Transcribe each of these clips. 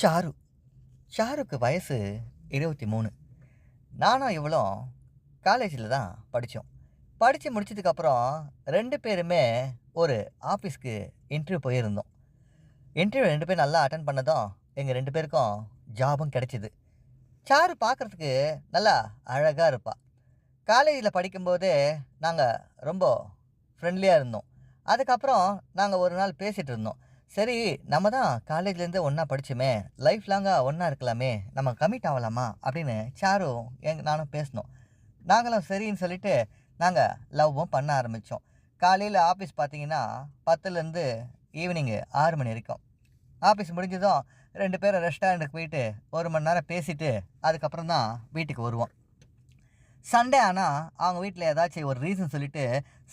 Sir. சாருக்கு வயசு இருபத்தி மூணு நானும் இவளும் காலேஜில் தான் படித்தோம் படித்து முடிச்சதுக்கப்புறம் ரெண்டு பேருமே ஒரு ஆஃபீஸ்க்கு இன்டர்வியூ போயிருந்தோம். இன்டர்வியூ ரெண்டு பேரும் நல்லா அட்டன் பண்ணதும் எங்கள் ரெண்டு பேருக்கும் ஜாபும் கிடைச்சிது. சாரு பார்க்குறதுக்கு நல்லா அழகாக இருப்பாள் காலேஜில் படிக்கும்போது நாங்கள் ரொம்ப ஃப்ரெண்ட்லியாக இருந்தோம். அதுக்கப்புறம் நாங்கள் ஒரு நாள் பேசிகிட்டு இருந்தோம். சரி நம்ம தான் காலேஜ்லேருந்து ஒன்றா படித்தோமே லைஃப் லாங்காக ஒன்றா இருக்கலாமே நம்ம கமிட் ஆகலாமா அப்படின்னு சாரும் எங் நானும் பேசினோம். நாங்களும் சரின்னு சொல்லிட்டு நாங்கள் லவ்வும் பண்ண ஆரம்பித்தோம் காலையில் ஆஃபீஸ் பார்த்தீங்கன்னா பத்துலேருந்து ஈவினிங்கு ஆறு மணி வரைக்கும். ஆஃபீஸ் முடிஞ்சதும் ரெண்டு பேரும் ரெஸ்டாரண்ட்டுக்கு போயிட்டு ஒரு மணி நேரம் பேசிவிட்டு அதுக்கப்புறம் தான் வீட்டுக்கு வருவோம். சண்டே ஆனால் அவங்க வீட்டில் ஏதாச்சும் ஒரு ரீசன் சொல்லிட்டு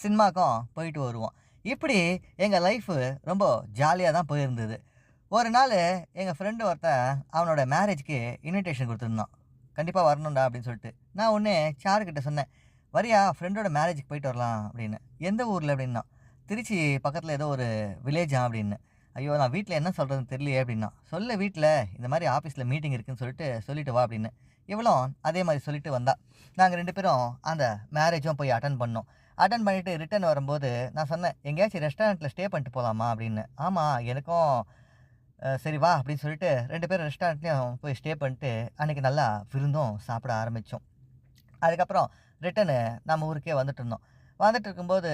சினிமாக்கும் போயிட்டு வருவோம். இப்படி எங்கள் லைஃபு ரொம்ப ஜாலியாக தான் போயிருந்தது. ஒரு நாள் எங்கள் ஃப்ரெண்டு ஒருத்தன் அவனோட மேரேஜ்க்கு இன்விடேஷன் கொடுத்துருந்தான். கண்டிப்பாக வரணும்டா அப்படின்னு சொல்லிட்டு. நான் ஒன்று சாருக்கிட்ட சொன்னேன் வரியா ஃப்ரெண்டோட மேரேஜுக்கு போயிட்டு வரலாம் அப்படின்னு. எந்த ஊரில்? அப்படின்னா திருச்சி பக்கத்தில் ஏதோ ஒரு வில்லேஜா அப்படின்னு. ஐயோ நான் வீட்டில் என்ன சொல்கிறதுன்னு தெரியலையே அப்படின்னா. சொல்ல வீட்டில் இந்த மாதிரி ஆஃபீஸில் மீட்டிங் இருக்குன்னு சொல்லிட்டு சொல்லிட்டு வா அப்படின்னு. இவளும் அதே மாதிரி சொல்லிட்டு வந்தா. நாங்கள் ரெண்டு பேரும் அந்த மேரேஜும் போய் அட்டன் பண்ணோம். அட்டன் பண்ணிவிட்டு ரிட்டர்ன் வரும்போது நான் சொன்னேன் எங்கேயாச்சும் ரெஸ்டாரண்ட்டில் ஸ்டே பண்ணிட்டு போகலாமா அப்படின்னு. ஆமாம் எனக்கும் சரி வா அப்படின்னு சொல்லிட்டு ரெண்டு பேரும் ரெஸ்டாரண்ட்லேயும் போய் ஸ்டே பண்ணிட்டு அன்றைக்கி நல்லா விருந்தும் சாப்பிட ஆரம்பித்தோம் அதுக்கப்புறம் ரிட்டனு நம்ம ஊருக்கே வந்துட்டு இருந்தோம். வந்துட்டு இருக்கும்போது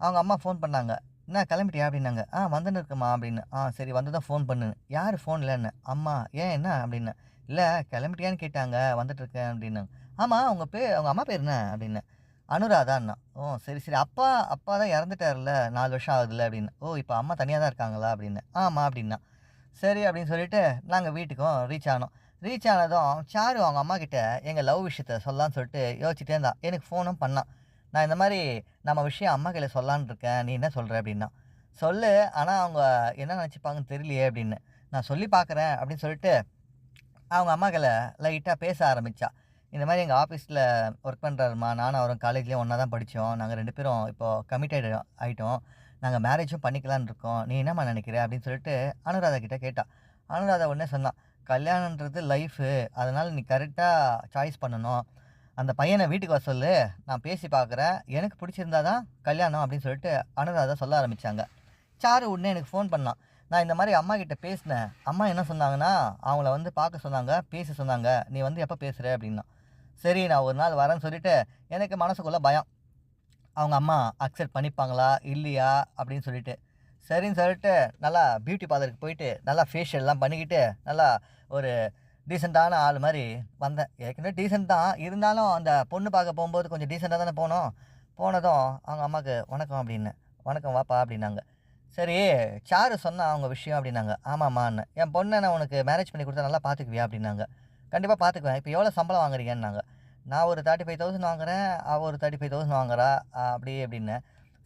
அவங்க அம்மா ஃபோன் பண்ணாங்க. என்ன கிளம்பிட்டியா? அப்படின்னாங்க. ஆ வந்துன்னு இருக்குமா அப்படின்னு. ஆ சரி வந்ததும் ஃபோன் பண்ணு. யார் ஃபோன் இல்லைன்னு? அம்மா. ஏன் என்ன? அப்படின்னு. இல்லை கிளம்பிட்டியான்னு கேட்டாங்க வந்துட்டு இருக்கேன் அப்படின்னாங்க ஆமாம் அவங்க பேர் அவங்க அம்மா பேர் என்ன? அப்படின்னு. அனுராதான்னா ஓ சரி சரி. அப்பா அப்பா தான் இறந்துட்டார்ல நாலு வருஷம் ஆகுதுல்ல அப்படின்னு. ஓ இப்போ அம்மா தனியாக தான் இருக்காங்களா அப்படின்னு. ஆமாம் அப்படின்னா. சரி அப்படின்னு சொல்லிட்டு நாங்கள் வீட்டுக்கும் ரீச் ஆனோம். ரீச் ஆனதும் சாரு அவங்க அம்மா கிட்ட எங்கள் லவ் விஷயத்த சொல்லலான்னு சொல்லிட்டு யோசிச்சுட்டே இருந்தா. எனக்கு ஃபோனும் பண்ணான் நான் இந்த மாதிரி நம்ம விஷயம் அம்மா கையில் சொல்லலான்னு இருக்கேன். நீ என்ன சொல்கிற அப்படின்னா. சொல்லு. ஆனால் அவங்க என்ன நினச்சிப்பாங்கன்னு தெரியலையே அப்படின்னு. நான் சொல்லி பார்க்குறேன் அப்படின்னு சொல்லிட்டு அவங்க அம்மா கையில் லைட்டாக பேச ஆரம்பித்தா இந்த மாதிரி எங்கள் ஆஃபீஸில் ஒர்க் பண்ணுறாருமா நானும் அவரும் காலேஜ்லேயும் ஒன்றா தான் படித்தோம் நாங்கள் ரெண்டு பேரும் இப்போது கமிட்டட் ஆகிட்டோம் நாங்கள் மேரேஜும் பண்ணிக்கலான்னு இருக்கோம். நீ என்னம்மா நினைக்கிற? அப்படின்னு சொல்லிட்டு அனுராதா கிட்டே கேட்டா. அனுராதா உடனே சொன்னான் கல்யாணன்றது லைஃபு அதனால் நீ கரெக்டாக சாய்ஸ் பண்ணணும். அந்த பையனை வீட்டுக்கு வர சொல்லு. நான் பேசி பார்க்குறேன் எனக்கு பிடிச்சிருந்தா தான் கல்யாணம். அப்படின்னு சொல்லிட்டு அனுராதா சொல்ல ஆரம்பித்தாங்க சாரு உடனே எனக்கு ஃபோன் பண்ணான். நான் இந்த மாதிரி அம்மா கிட்ட பேசினேன். அம்மா என்ன சொன்னாங்கன்னா அவங்கள வந்து பார்க்க சொன்னாங்க பேச சொன்னாங்க. நீ வந்து எப்போ பேசுகிற அப்படின்னா. சரி நான் ஒரு நாள் வரேன்னு சொல்லிட்டு எனக்கு மனசுக்குள்ளே பயம். அவங்க அம்மா அக்செப்ட் பண்ணிப்பாங்களா? இல்லையா? அப்படின்னு சொல்லிட்டு. சரின்னு சொல்லிட்டு நல்லா பியூட்டி பார்லருக்கு போயிட்டு நல்லா ஃபேஷியல்லாம் பண்ணிக்கிட்டு நல்லா ஒரு டீசெண்டான ஆள் மாதிரி வந்தேன். ஏற்கனவே டீசெண்ட் தான். இருந்தாலும் அந்த பொண்ணு பார்க்க போகும்போது கொஞ்சம் டீசெண்டாக தானே போனோம். போனதும் அவங்க அம்மாவுக்கு வணக்கம் அப்படின்னு. வணக்கம் வாப்பா அப்படின்னாங்க. சரி சாரு சொன்ன அவங்க விஷயம் அப்படின்னாங்க. ஆமாம்மான்னு என் பொண்ணை நான் உனக்கு மேரேஜ் பண்ணி கொடுத்தா நல்லா பார்த்துக்குவியா அப்படின்னாங்க. கண்டிப்பாக பார்த்துக்குவேன் இப்போ எவ்வளோ சம்பளம் வாங்குறீங்கன்னாங்க நான் ஒரு தேர்ட்டி ஃபைவ் தௌசண்ட் வாங்குறேன் அவள் ஒரு தேர்ட்டி ஃபைவ் தௌசண்ட் வாங்குறா அப்படி அப்படின்னு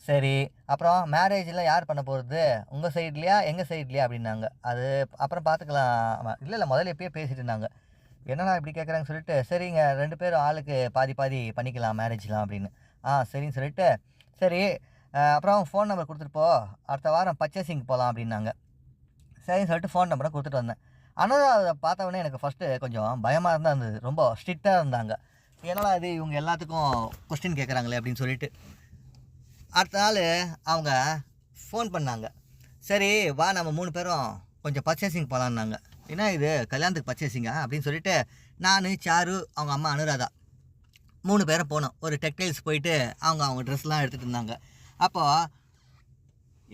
சரி அப்புறம் மேரேஜில் யார் பண்ண போகிறது உங்கள் சைட்லையா எங்கள் சைட்லையா அப்படின்னாங்க. அது அப்புறம் பார்த்துக்கலாம் இல்லை இல்லை முதல்ல எப்பயே பேசிட்டு இருந்தாங்க. என்னடா இப்படி கேட்குறாங்கன்னு சொல்லிட்டு சரிங்க ரெண்டு பேரும் ஆளுக்கு பாதி பாதி பண்ணிக்கலாம் மேரேஜ்லாம் அப்படின்னு. ஆ சரின்னு சொல்லிட்டு சரி அப்புறம் ஃபோன் நம்பர் கொடுத்துட்டு போ. அடுத்த வாரம் பர்ச்சேசிங் போகலாம் அப்படின்னாங்க. சரின்னு சொல்லிட்டு ஃபோன் நம்பரை கொடுத்துட்டு வந்தேன். ஆனால் அதை பார்த்தவொடனே எனக்கு ஃபஸ்ட்டு கொஞ்சம் பயமாக தான் இருந்தது. ரொம்ப ஸ்ட்ரிக்டாக இருந்தாங்க. என்னடா இது? இவங்க எல்லாத்துக்கும் கொஸ்டின் கேட்குறாங்களே அப்படின்னு சொல்லிட்டு. அடுத்த நாள் அவங்க ஃபோன் பண்ணாங்க. சரி வா நம்ம மூணு பேரும் கொஞ்சம் பர்ச்சேசிங் போகலான்னாங்க என்ன இது? கல்யாணத்துக்கு பர்ச்சேசிங்கா அப்படின்னு சொல்லிட்டு நான் சாரு அவங்க அம்மா அனுராதா மூணு பேரும் போனோம். ஒரு டெக்டைல்ஸ் போயிட்டு அவங்க அவங்க ட்ரெஸ்லாம் எடுத்துகிட்டு இருந்தாங்க. அப்போது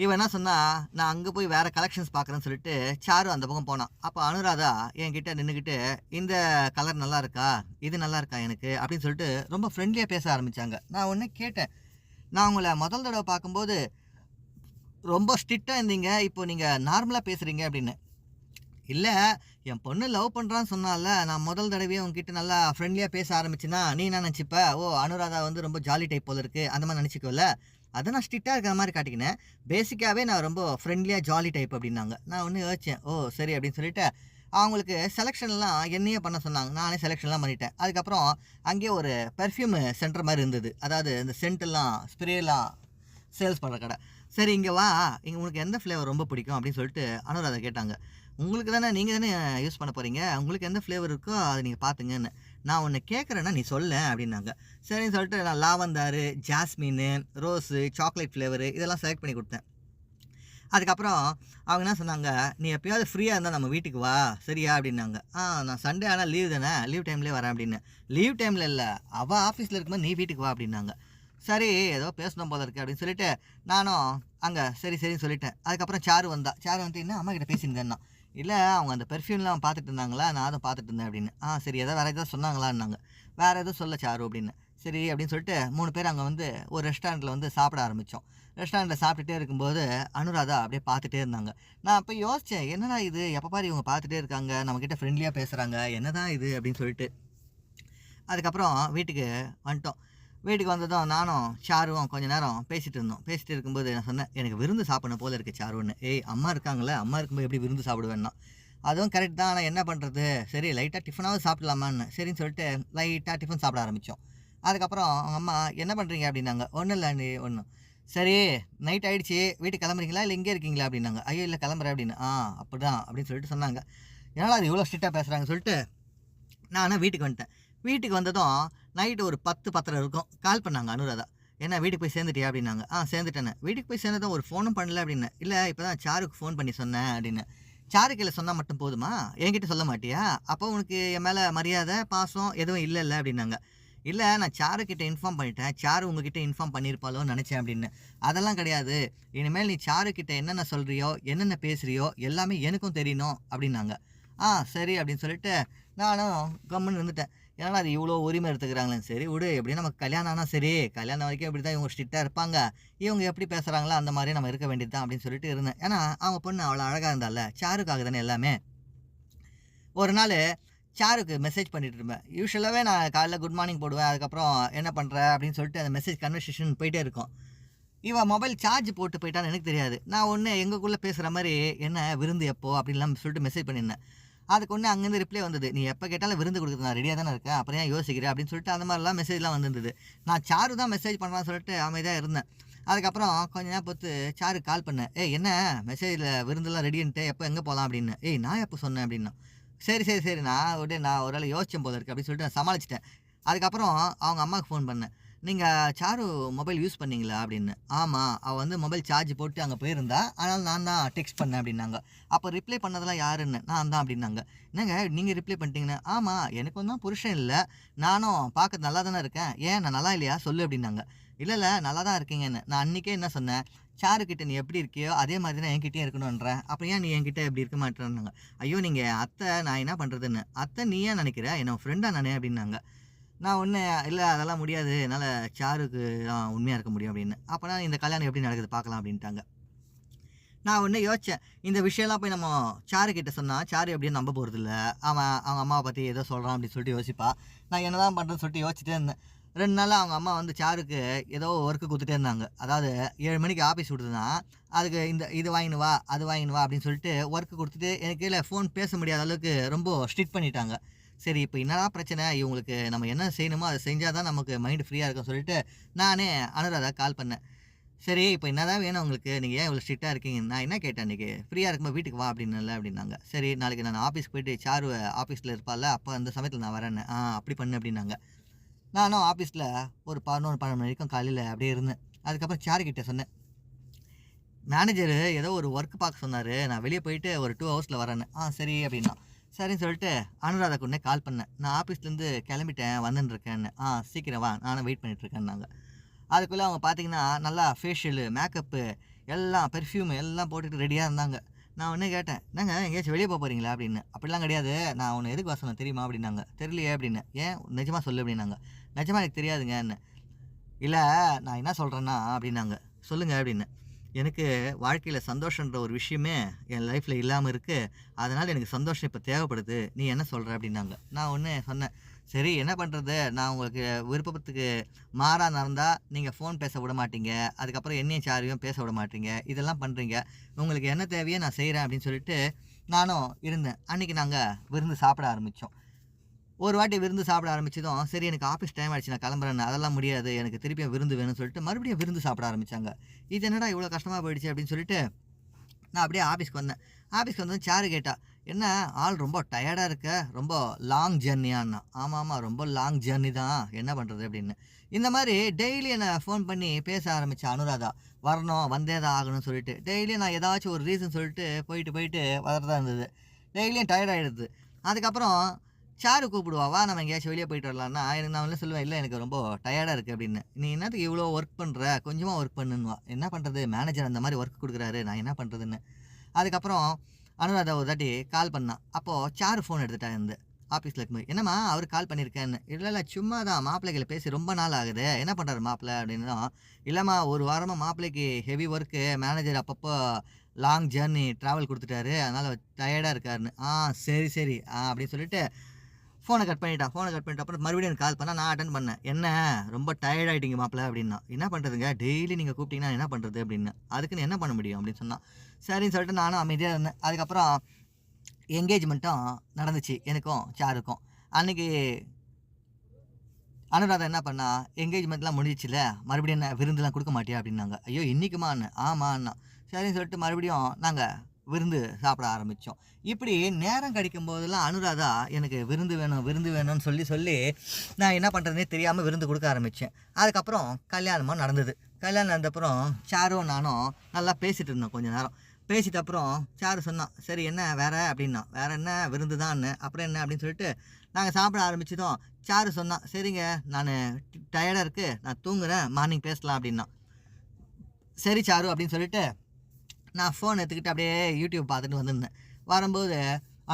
இவன் என்ன சொன்னால் நான் அங்கே போய் வேறு கலெக்ஷன்ஸ் பார்க்குறேன்னு சொல்லிட்டு சாரு அந்த பக்கம் போனான். அப்போ அனுராதா என்கிட்ட நின்றுக்கிட்டு இந்த கலர் நல்லா இருக்கா? இது நல்லா இருக்கா எனக்கு? அப்படின்னு சொல்லிட்டு ரொம்ப ஃப்ரெண்ட்லியாக பேச ஆரம்பித்தாங்க நான் ஒன்று கேட்டேன் நான் உங்களை முதல் தடவை பார்க்கும்போது ரொம்ப ஸ்ட்ரிக்டாக இருந்தீங்க. இப்போ நீங்கள் நார்மலாக பேசுகிறீங்க அப்படின்னு. இல்லை என் பொண்ணு லவ் பண்ணுறான்னு சொன்னால நான் முதல் தடவையே உங்ககிட்ட நல்லா ஃப்ரெண்ட்லியாக பேச ஆரம்பிச்சுன்னா நீ என்ன நினச்சிப்ப? ஓ அனுராதா வந்து ரொம்ப ஜாலி டைப் போல இருக்குது அந்த மாதிரி நினச்சிக்கோல. அதை நான் ஸ்ட்ரிக்டாக இருக்கிற மாதிரி காட்டிக்கினேன். பேசிக்காகவே நான் ரொம்ப ஃப்ரெண்ட்லியாக ஜாலி டைப் அப்படின்னாங்க. நான் ஒன்று யோசித்தேன் ஓ சரி அப்படின்னு சொல்லிட்டு அவங்களுக்கு செலெக்ஷன்லாம் என்னையே பண்ண சொன்னாங்க. நானே செலெக்ஷன்லாம் பண்ணிட்டேன். அதுக்கப்புறம் அங்கேயே ஒரு பெர்ஃப்யூம் சென்டர் மாதிரி இருந்தது. அதாவது இந்த சென்ட்டெல்லாம் ஸ்ப்ரேலாம் சேல்ஸ் பண்ணுற கடை. சரி இங்கே வா. இங்கே உங்களுக்கு எந்த ஃப்ளேவர் ரொம்ப பிடிக்கும்? அப்படின்னு சொல்லிட்டு அனுராதா கேட்டாங்க. உங்களுக்கு தானே நீங்கள் தானே யூஸ் பண்ண போகிறீங்க உங்களுக்கு எந்த ஃப்ளேவர் இருக்கோ அதை நீங்கள் பார்த்துங்கன்னு நான் உன்னை கேட்குறேன்னா நீ சொல்ல அப்படின்னாங்க. சரின்னு சொல்லிட்டு நான் lavender jasmine rose chocolate flavour இதெல்லாம் செலக்ட் பண்ணி கொடுத்தேன். அதுக்கப்புறம் அவங்க என்ன சொன்னாங்க நீ எப்பயாவது ஃப்ரீயாக இருந்தால் நம்ம வீட்டுக்கு வா சரியா? அப்படின்னாங்க. ஆ நான் சண்டே ஆனால் லீவ் தானே லீவ் டைம்லேயே வரேன் அப்படின்னு. லீவ் டைமில் இல்லை அவள் ஆஃபீஸில் இருக்கும்போது நீ வீட்டுக்கு வா அப்படின்னாங்க. சரி ஏதோ பேசணும் போல இருக்கு அப்படின்னு சொல்லிட்டு நானும் அங்கே சரி சரின்னு சொல்லிட்டேன். அதுக்கப்புறம் சாரு வந்தா சாரு வந்து என்ன அம்மா கிட்ட பேசியிருந்தேன்னா? இல்லை அவங்க அந்த பெர்ஃப்யூம்லாம் பார்த்துட்டு இருந்தாங்களா? நான் அதை பார்த்துட்டு இருந்தேன் அப்படின்னு. ஆ சரி எதாவது வேறு எதாவது சொன்னாங்களான்னாங்க. வேறு எதுவும் சொல்ல சாரு அப்படின்னு. சரி அப்படின்னு சொல்லிட்டு மூணு பேர் அங்கே வந்து ஒரு ரெஸ்டாரண்ட்டில் வந்து சாப்பிட ஆரம்பித்தோம் ரெஸ்டாரண்ட்டில் சாப்பிட்டுட்டே இருக்கும்போது அனுராதா அப்படியே பார்த்துட்டே இருந்தாங்க. நான் அப்போ யோசித்தேன் என்னடா இது? எப்போ பாரு இவங்க பார்த்துட்டே இருக்காங்க. நம்மக்கிட்ட ஃப்ரெண்ட்லியாக பேசுகிறாங்க என்னதான் இது? அப்படின்னு சொல்லிட்டு. அதுக்கப்புறம் வீட்டுக்கு வந்துட்டோம். வீட்டுக்கு வந்ததும் நானும் சாருவும் கொஞ்ச நேரம் பேசிகிட்டு இருந்தோம். பேசிட்டு இருக்கும்போது நான் சொன்னேன் எனக்கு விருந்து சாப்பிடணும் போல இருக்குது சாருன்னு. ஏய் அம்மா இருக்காங்களே அம்மா இருக்கும்போது எப்படி விருந்து சாப்பிடுவேன்னா? அதுவும் கரெக்ட் தான். ஆனால் என்ன பண்ணுறது சரி லைட்டாக டிஃபனாவது சாப்பிடலாமான்னு. சரின்னு சொல்லிட்டு லைட்டாக டிஃபன் சாப்பிட ஆரம்பித்தோம் அதுக்கப்புறம் அவங்க அம்மா என்ன பண்ணுறீங்க அப்படின்னாங்க. ஒன்றும் இல்லை நீ ஒன்றும் சரி நைட் ஆகிடுச்சி வீட்டுக்கு கிளம்புறீங்களா? இல்லை இங்கே இருக்கீங்களா? அப்படின்னாங்க. ஐயோ இல்லை கிளம்புறேன் அப்படின்னு. ஆ அப்படி தான் அப்படின்னு சொல்லிட்டு சொன்னாங்க. என்னால் அது இவ்வளோ ஸ்ட்ரிக்டாக பேசுகிறாங்க சொல்லிட்டு நான் வீட்டுக்கு வந்துட்டேன். வீட்டுக்கு வந்ததும் நைட்டு ஒரு பத்து பத்தரை இருக்கும். கால் பண்ணாங்க அனுராதா. என்ன வீட்டுக்கு போய் சேர்ந்துட்டியா? அப்படின்னாங்க. ஆ சேர்ந்துட்டேன்னு வீட்டுக்கு போய் சேர்ந்ததும் ஒரு ஃபோனும் பண்ணல அப்படின்னு. இல்லை இப்போ தான் சாருக்கு ஃபோன் பண்ணி சொன்னேன் அப்படின்னு. சாருக்கு இல்லை சொன்னால் மட்டும் போதுமா? என்கிட்ட சொல்ல மாட்டியா? அப்போ உனக்கு என் மேலே மரியாதை பாசம் எதுவும் இல்லை இல்லை அப்படின்னாங்க. இல்லை நான் சாருக்கிட்ட இன்ஃபார்ம் பண்ணிட்டேன். சாரு உங்ககிட்ட இன்ஃபார்ம் பண்ணியிருப்பாளோன்னு நினச்சேன் அப்படின்னு. அதெல்லாம் கிடையாது. இனிமேல் நீ சாருக்கிட்ட என்னென்ன சொல்கிறியோ என்னென்ன பேசுகிறியோ எல்லாமே எனக்கும் தெரியணும் அப்படின்னாங்க. ஆ சரி அப்படின்னு சொல்லிட்டு நானும் கம்முன்னு இருந்துட்டேன். ஏன்னா அது இவ்வளோ உரிமை எடுத்துக்கிறாங்களே சரி விடு எப்படி நமக்கு கல்யாணம் ஆனால் சரி கல்யாணம் வரைக்கும் இப்படி தான் இவங்க ஸ்ட்ரிக்டாக இருப்பாங்க. இவங்க எப்படி பேசுகிறாங்களோ அந்த மாதிரி நம்ம இருக்க வேண்டியது தான் அப்படின்னு சொல்லிட்டு இருந்தேன். ஏன்னா அவங்க பொண்ணு அவ்வளோ அழகாக இருந்தால சாருக்காக தானே எல்லாமே. ஒரு நாள் சாருக்கு மெசேஜ் பண்ணிட்டு இருப்பேன் யூஸ்வலாகவே நான் காலைல குட் மார்னிங் போடுவேன் அதுக்கப்புறம் என்ன பண்ணுற அப்படின்னு சொல்லிட்டு அந்த மெசேஜ் கன்வர்சேஷன் போயிட்டே இருக்கும். இவன் மொபைல் சார்ஜ் போட்டு போயிட்டான்னு எனக்கு தெரியாது. நான் ஒன்று எங்களுக்குள்ளே பேசுகிற மாதிரி என்ன விருந்து எப்போ? அப்படின்லாம் சொல்லிட்டு மெசேஜ் பண்ணியிருந்தேன் அதுக்கு ஒன்று அங்கேருந்து ரிப்ளை வந்தது. நீ எப்போ கேட்டாலும் விருந்து கொடுக்குறது நான் ரெடியாக தானே இருக்கேன். அப்புறம் ஏன் யோசிக்கிறேன் அப்படின்னு சொல்லிட்டு அந்த மாதிரிலாம் மெசேஜ்லாம் வந்திருந்தது. நான் சாரு தான் மெசேஜ் பண்ணுறான்னு சொல்லிட்டு அமைதியாக இருந்தேன். அதுக்கப்புறம் கொஞ்ச நேரம் பொறுத்து சாரு கால் பண்ணேன் ஏய் என்ன? மெசேஜில் விருந்தெல்லாம் ரெடின்ட்டு எப்போ எங்கே போகலாம் அப்படின்னு. ஏய் நான் எப்போ சொன்னேன்? அப்படின்னா. சரி சரி சரி. நான் உடனே நான் ஒரு வேலை யோசிச்சேன் போல இருக்கு. அப்படின்னு சொல்லிட்டு நான் சமாளிச்சிட்டேன். அதுக்கப்புறம் அவங்க அம்மாவுக்கு ஃபோன் பண்ணேன். நீங்கள் சாரு மொபைல் யூஸ் பண்ணீங்களா அப்படின்னு? ஆமாம் அவள் வந்து மொபைல் சார்ஜ் போட்டு அங்கே போயிருந்தா அதனால் நான் தான் டெக்ஸ்ட் பண்ணேன் அப்படின்னாங்க. அப்போ ரிப்ளை பண்ணதெல்லாம் யாருன்னு? நான் தான் அப்படின்னாங்க. என்னங்க நீங்கள் ரிப்ளை பண்ணிட்டீங்கன்னா? ஆமாம் எனக்கு ஒன்றும் புருஷன் இல்லை. நானும் பார்க்க நல்லா தானே இருக்கேன். ஏன் நான் நல்லா இல்லையா? சொல்லு அப்படின்னாங்க. இல்லை இல்லை நல்லா தான் இருக்கீங்கன்னு. நான் அன்றைக்கே என்ன சொன்னேன்? சாருக்கிட்ட நீ எப்படி இருக்கியோ அதே மாதிரி தான் என்கிட்டயே இருக்கணுன்றேன் அப்புறம் ஏன் நீ என்கிட்ட எப்படி இருக்க மாட்டேன்னாங்க ஐயோ நீங்கள் அத்தை நான் என்ன பண்ணுறதுன்னு அத்தை நீ ஏன் நினைக்கிற? என்னோட ஃப்ரெண்டாக நானே அப்படின்னாங்க. நான் ஒன்று இல்லை அதெல்லாம் முடியாது. என்னால் சாருக்கு தான் உண்மையாக இருக்க முடியும் அப்படின்னு. அப்போனா இந்த கல்யாணம் எப்படி நடக்குது பார்க்கலாம் அப்படின்ட்டாங்க. நான் ஒன்று யோசித்தேன் இந்த விஷயம்லாம் போய் நம்ம சாரு கிட்ட சொன்னால் சாரு எப்படியும் நம்ப போகிறதில்ல அவன் அவங்க அம்மாவை பற்றி ஏதோ சொல்கிறான் அப்படின்னு சொல்லிட்டு யோசிப்பா. நான் என்ன தான் பண்ணுறேன்னு சொல்லிட்டு யோசிச்சுட்டே இருந்தேன். ரெண்டு நாளாக அவங்க அம்மா வந்து சாருக்கு ஏதோ ஒர்க்கு கொடுத்துட்டே இருந்தாங்க. அதாவது ஏழு மணிக்கு ஆஃபீஸ் விடுதுன்னா அதுக்கு இந்த இது வாங்கினு வா அது வாங்கினு வா அப்படின்னு சொல்லிட்டு ஒர்க்கு கொடுத்துட்டு எனக்கு இல்லை ஃபோன் பேச முடியாத அளவுக்கு ரொம்ப ஸ்ட்ரிக்ட் பண்ணிட்டாங்க. சரி இப்போ என்னதான் பிரச்சனை? இவங்களுக்கு நம்ம என்ன செய்யணுமோ அதை செஞ்சால் தான் நமக்கு மைண்டு ஃப்ரீயாக இருக்கும் சொல்லிட்டு நானே அனுராதா கால் பண்ணேன். சரி இப்போ என்னதான் வேணும் உங்களுக்கு? நீங்கள் ஏன் இவ்வளோ ஸ்ட்ரிக்டாக இருக்கீங்க? நான் என்ன கேட்டேன் இன்றைக்கி ஃப்ரீயாக இருக்கும்போது வீட்டுக்கு வா அப்படின்னல அப்படின்னாங்க. சரி நாளைக்கு நான் ஆஃபீஸ்க்கு போயிட்டு சாரு ஆஃபீஸில் இருப்பாள்ல அப்போ அந்த சமயத்தில் நான் வரேன்னு. ஆ அப்படி பண்ணு அப்படின்னாங்க. நானும் ஆஃபீஸில் ஒரு பதினொன்று பன்னெண்டு மணி வரைக்கும் காலையில் அப்படியே இருந்தேன். அதுக்கப்புறம் சாருக்கிட்ட சொன்னேன். மேனேஜரு ஏதோ ஒரு ஒர்க் பார்க்க சொன்னார். நான் வெளியே போயிட்டு ஒரு டூ ஹவர்ஸில் வரேன்னு. ஆ சரி அப்படின்னா. சரின்னு சொல்லிட்டு அனுராதா கொண்டே கால் பண்ணேன். நான் ஆஃபீஸ்லேருந்து கிளம்பிட்டேன் வந்துட்டுருக்கேன்னு ஆ சீக்கிரம் வா. நானும் வெயிட் பண்ணிகிட்ருக்கேன்னாங்க அதுக்குள்ளே அவங்க பார்த்தீங்கன்னா நல்லா ஃபேஷியலு மேக்கப்பு எல்லாம் பெர்ஃப்யூம் எல்லாம் போட்டுட்டு ரெடியாக இருந்தாங்க. நான் ஒன்று கேட்டேன் என்னங்க எங்கேயாச்சும் வெளியே போக போகிறீங்களா அப்படின்னு. அப்படிலாம் கிடையாது. நான் உன்னை எதுக்கு வசனம் தெரியுமா? அப்படின்னாங்க. தெரியலையே அப்படின்னு. ஏன்? நிஜமாக சொல்லு அப்படின்னாங்க. நிஜமாக எனக்கு தெரியாதுங்கன்னு இல்லை நான் என்ன சொல்கிறேன்னா அப்படின்னாங்க. சொல்லுங்கள் அப்படின்னு. எனக்கு வாழ்க்கையில் சந்தோஷன்ற ஒரு விஷயமே என் லைஃப்பில் இல்லாமல் இருக்குது அதனால் எனக்கு சந்தோஷம் இப்போ தேவைப்படுது. நீ என்ன சொல்கிற அப்படின்னாங்க. நான் ஒன்று சொன்னேன். சரி என்ன பண்ணுறது நான் உங்களுக்கு விருப்பத்துக்கு மாறாக நடந்தால் நீங்கள் ஃபோன் பேச விட மாட்டீங்க. அதுக்கப்புறம் என்னையும் சாரியும் பேச விட மாட்டீங்க. இதெல்லாம் பண்ணுறீங்க உங்களுக்கு என்ன தேவையோ நான் செய்கிறேன் அப்படின்னு சொல்லிட்டு நானும் இருந்தேன். அன்றைக்கி நாங்கள் விருந்து சாப்பிட ஆரம்பித்தோம் ஒரு வாட்டி விருந்து சாப்பிட ஆரம்பிச்சதும் சரி எனக்கு ஆஃபீஸ் டைம் ஆயிடுச்சு நான் கிளம்புறேன் அதெல்லாம் முடியாது எனக்கு திருப்பியும் விருந்து வேணும்னு சொல்லிட்டு மறுபடியும் விருந்து சாப்பிட ஆரம்பித்தாங்க இது என்னடா இவ்வளோ கஷ்டமாக போயிடுச்சு அப்படின்னு சொல்லிட்டு நான் அப்படியே ஆஃபீஸ்க்கு வந்தேன். ஆஃபீஸ்க்கு வந்து சேரு கேட்டா என்ன ஆள் ரொம்ப டயர்டாக இருக்க? ரொம்ப லாங் ஜேர்னியான்னா ஆமாம் ஆமாம் ரொம்ப லாங் ஜர்னி தான். என்ன பண்ணுறது அப்படின்னு. இந்த மாதிரி டெய்லி என்னை ஃபோன் பண்ணி பேச ஆரம்பித்த அனுராதா வரணும் வந்தே தான் ஆகணும்னு சொல்லிட்டு டெய்லியும் நான் ஏதாச்சும் ஒரு ரீசன் சொல்லிட்டு போயிட்டு போயிட்டு வரதான் இருந்தது. டெய்லியும் டயர்டாகிடுது அதுக்கப்புறம் சாரு கூப்பிடுவா வா நம்ம எங்கேயாச்சும் வெளியே போயிட்டு வரலான்னா எனக்கு நான் வந்து சொல்லுவேன் இல்லை எனக்கு ரொம்ப டயர்டாக இருக்குது அப்படின்னு. நீ என்னத்துக்கு இவ்வளோ ஒர்க் பண்ணுற கொஞ்சமாக ஒர்க் பண்ணுன்னுவா. என்ன பண்ணுறது மேனேஜர் அந்த மாதிரி ஒர்க் கொடுக்குறாரு. நான் என்ன பண்ணுறதுன்னு அதுக்கப்புறம் அனுராதா ஒரு தாட்டி கால் பண்ணான் அப்போது சாரு ஃபோன் எடுத்துட்டா இருந்து ஆஃபீஸில் இருக்கும்போது என்னம்மா அவர் கால் பண்ணியிருக்கேன்னு இல்லை இல்லை சும்மா தான் மாப்பிள்ளைகளை பேசி ரொம்ப நாள் ஆகுது. என்ன பண்ணுறாரு மாப்பிள்ளை? அப்படின்னு இல்லைம்மா ஒரு வாரமாக மாப்பிள்ளைக்கு ஹெவி ஒர்க்கு மேனேஜர் அப்பப்போ லாங் ஜேர்னி ட்ராவல் கொடுத்துட்டாரு. அதனால் டயர்டாக இருக்காருன்னு. ஆ சரி சரி. ஆ அப்படின்னு சொல்லிட்டு ஃபோனை கட் பண்ணிட்டா ஃபோனை கட் பண்ணிட்டு அப்புறம் மறுபடியும் எனக்கு கால் பண்ணால் நான் அட்டன் பண்ணேன். என்ன? ரொம்ப டயர்ட் ஆகிட்டீங்க மாப்பிள்ள அப்படின்னா. என்ன பண்ணுறதுங்க டெய்லி நீங்கள் கூப்பிட்டீங்கன்னா என்ன பண்ணுறது அப்படின்னு. அதுக்குன்னு என்ன பண்ண முடியும் அப்படின்னு சொன்னால் சரின்னு சொல்லிட்டு நானும் அமைதியாக இருந்தேன். அதுக்கப்புறம் என்கேஜ்மெண்ட்டும் நடந்துச்சு. எனக்கும் சாருக்கும். அன்னைக்கு அனுராதா என்ன பண்ணா என்கேஜ்மெண்ட்லாம் முடிஞ்சிச்சுல மறுபடியும் என்ன விருந்துலாம் கொடுக்க மாட்டியா அப்படின்னாங்க. ஐயோ இன்றைக்குமான்னு ஆமாண்ணா சரின்னு சொல்லிட்டு மறுபடியும் நாங்கள் விருந்து சாப்பிட ஆரம்பித்தோம் இப்படி நேரம் கிடைக்கும் போதெல்லாம் அனுராதா எனக்கு விருந்து வேணும் விருந்து வேணும்னு சொல்லி சொல்லி நான் என்ன பண்ணுறதுனே தெரியாமல் விருந்து கொடுக்க ஆரம்பித்தேன் அதுக்கப்புறம் கல்யாணமும் நடந்தது. கல்யாணம் நடந்தப்புறம் சாரும் நானும் நல்லா பேசிகிட்டு இருந்தோம் கொஞ்ச நேரம். பேசிட்ட அப்புறம் சாரு சொன்னான் சரி என்ன வேற? அப்படின்னா வேற என்ன? விருந்து தான் அப்புறம் என்ன? அப்படின்னு சொல்லிட்டு நாங்கள் சாப்பிட ஆரம்பிச்சதும் சாரு சொன்னான் சரிங்க நான் டயர்டாக இருக்குது நான் தூங்குறேன். மார்னிங் பேசலாம் அப்படின்னா சரி சாரு அப்படின்னு சொல்லிட்டு நான் ஃபோன் எடுத்துக்கிட்டு அப்படியே யூடியூப் பார்த்துட்டு வந்திருந்தேன். வரும்போது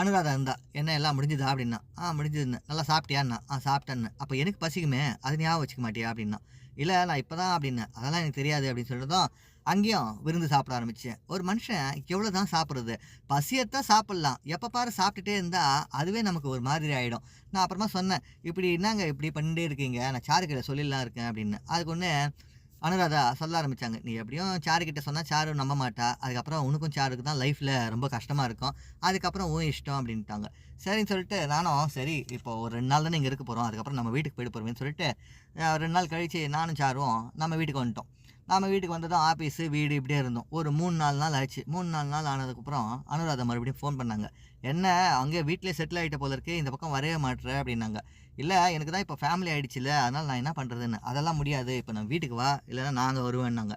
அனுராதா இருந்தா என்ன எல்லாம் முடிஞ்சுதா? அப்படின்னா ஆ முடிஞ்சதுன்னு. நல்லா சாப்பிட்டியான்னா? ஆ சாப்பிட்டேன்னு. அப்போ எனக்கு பசிக்குமே? அது ஞாபகம் வச்சுக்க மாட்டியா அப்படின்னா இல்லை நான் இப்போ தான் அப்படின்னேன் அதெல்லாம் எனக்கு தெரியாது. அப்படின்னு சொல்லிட்டதும் அங்கேயும் விருந்து சாப்பிட ஆரம்பித்தேன் ஒரு மனுஷன் எவ்வளோ தான் சாப்பிட்றது? பசியத்தான் சாப்பிட்லாம். எப்போ பாரு சாப்பிட்டுட்டே இருந்தால் அதுவே நமக்கு ஒரு மாதிரி ஆகிடும் நான் அப்புறமா சொன்னேன் இப்படி என்னங்க இப்படி பண்ணிட்டே இருக்கீங்க? நான் சாருக்கிட்ட சொல்லிடலாம் இருக்கேன் அப்படின்னு. அதுக்கு ஒன்று அனுராதா சொல்ல ஆரம்பித்தாங்க நீ எப்படியும் சாருக்கிட்ட சொன்னால் சாரு நம்ப மாட்டா. அதுக்கப்புறம் உனக்கும் சாருக்கு தான் லைஃப்பில் ரொம்ப கஷ்டமாக இருக்கும். அதுக்கப்புறம் உன் இஷ்டம் அப்படின்ட்டாங்க. சரின்னு சொல்லிட்டு நானும் சரி இப்போ ஒரு ரெண்டு நாள் தானே இங்கே இருக்க போகிறோம் அதுக்கப்புறம் நம்ம வீட்டுக்கு போயிட்டு போகிறோம்னு சொல்லிட்டு ரெண்டு நாள் கழித்து நானும் சாரும் நம்ம வீட்டுக்கு வந்துட்டோம். நம்ம வீட்டுக்கு வந்ததும் ஆஃபீஸு வீடு இப்படியே இருந்தோம். ஒரு மூணு நாலு நாள் ஆச்சு. மூணு நாலு நாள் ஆனதுக்கப்புறம் அனுராதா மறுபடியும் ஃபோன் பண்ணாங்க. என்ன அங்கே வீட்டிலே செட்டில் ஆகிட்ட போல இருக்கு. இந்த பக்கம் வரவே மாட்டுற அப்படின்னாங்க. இல்லை எனக்கு தான் இப்போ ஃபேமிலி ஆயிடுச்சுல அதனால் நான் என்ன பண்ணுறதுன்னு அதெல்லாம் முடியாது. இப்போ நான் வீட்டுக்கு வா இல்லைன்னா நாங்கள் வருவேன்னாங்க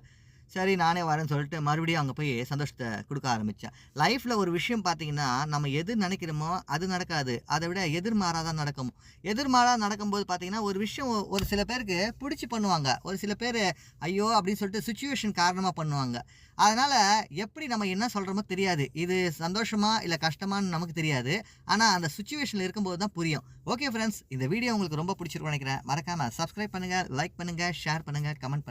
சரி நானே வரேன்னு சொல்லிட்டு மறுபடியும் அங்கே போய் சந்தோஷத்தை கொடுக்க ஆரம்பித்தேன் லைஃப்பில் ஒரு விஷயம் பார்த்தீங்கன்னா நம்ம எது நினைக்கிறோமோ அது நடக்காது. அதை விட எதிர்மாறாக தான் நடக்கும். எதிர்மாறாக நடக்கும்போது பார்த்தீங்கன்னா ஒரு விஷயம் ஒரு சில பேருக்கு பிடிச்சி பண்ணுவாங்க. ஒரு சில பேர் ஐயோ! அப்படின்னு சொல்லிட்டு சுச்சுவேஷன் காரணமாக பண்ணுவாங்க. அதனால் எப்படி நம்ம என்ன சொல்கிறோமோ தெரியாது. இது சந்தோஷமா இல்லை கஷ்டமான்னு நமக்கு தெரியாது. ஆனால் அந்த சுச்சுவேஷனில் இருக்கும்போது தான் புரியும். ஓகே ஃப்ரெண்ட்ஸ் இந்த வீடியோ உங்களுக்கு ரொம்ப பிடிச்சிருக்கும் நினைக்கிறேன். மறக்காமல் சப்ஸ்கிரைப் பண்ணுங்கள் லைக் பண்ணுங்கள் ஷேர் பண்ணுங்கள் கமெண்ட் பண்ணுங்கள்